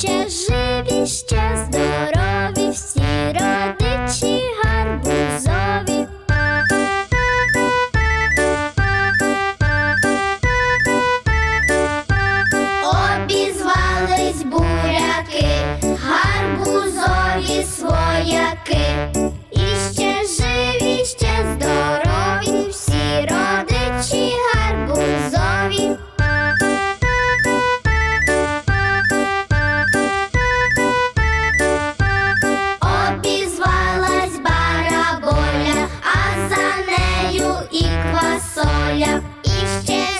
chociaż. Соля і ще.